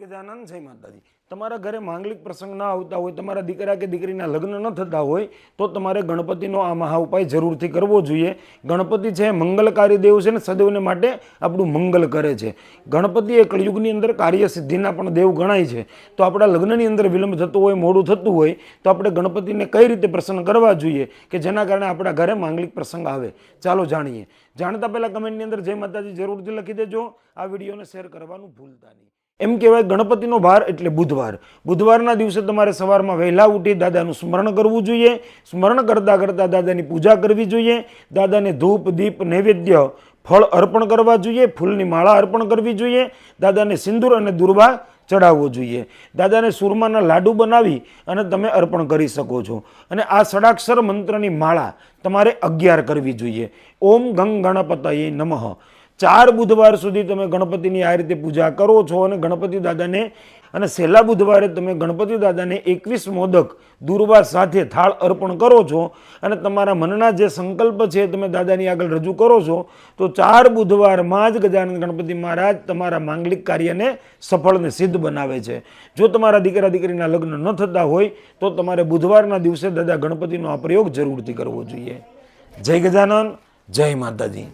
ગજાનંદ જય માતાજી. તમારા ઘરે માંગલિક પ્રસંગ ના આવતા હોય, તમારા દીકરા કે દીકરીના લગ્ન ન થતા હોય, તો તમારે ગણપતિનો આ મહા ઉપાય જરૂરથી કરવો જોઈએ. ગણપતિ છે, મંગલકારી દેવ છે ને સદૈવને માટે આપણું મંગલ કરે છે. ગણપતિ એ કળયુગની અંદર કાર્ય સિદ્ધિના પણ દેવ ગણાય છે. તો આપણા લગ્નની અંદર વિલંબ થતો હોય, મોડું થતું હોય, તો આપણે ગણપતિને કઈ રીતે પ્રસન્ન કરવા જોઈએ કે જેના કારણે આપણા ઘરે માંગલિક પ્રસંગ આવે? ચાલો જાણીએ. જાણતા પહેલાં કમેન્ટની અંદર જય માતાજી જરૂરથી લખી દેજો. આ વિડીયોને શેર કરવાનું ભૂલતા નહીં. એમ કહેવાય ગણપતિનો ભાર એટલે બુધવાર. બુધવારના દિવસે તમારે સવારમાં વહેલા ઉઠી દાદાનું સ્મરણ કરવું જોઈએ. સ્મરણ કરતાં કરતાં દાદાની પૂજા કરવી જોઈએ. દાદાને ધૂપ, દીપ, નૈવેદ્ય, ફળ અર્પણ કરવા જોઈએ. ફૂલની માળા અર્પણ કરવી જોઈએ. દાદાને સિંદૂર અને દુર્વા ચડાવવો જોઈએ. દાદાને સુરમાના લાડુ બનાવી અને તમે અર્પણ કરી શકો છો. અને આ ષડાક્ષર મંત્રની માળા તમારે અગિયાર કરવી જોઈએ. ઓમ ગંગ ગણપતયે નમઃ. ચાર બુધવાર સુધી તમે ગણપતિની આ રીતે પૂજા કરો છો અને ગણપતિ દાદાને અને છેલ્લા બુધવારે તમે ગણપતિ દાદાને એકવીસ મોદક દુર્વા સાથે થાળ અર્પણ કરો છો અને તમારા મનના જે સંકલ્પ છે તમે દાદાની આગળ રજૂ કરો છો, તો ચાર બુધવારમાં જ ગજાનંદ ગણપતિ મહારાજ તમારા માંગલિક કાર્યને સફળ ને સિદ્ધ બનાવે છે. જો તમારા દીકરા દીકરીના લગ્ન ન થતા હોય, તો તમારે બુધવારના દિવસે દાદા ગણપતિનો આ પ્રયોગ જરૂરથી કરવો જોઈએ. જય ગજાનંદ જય માતાજી.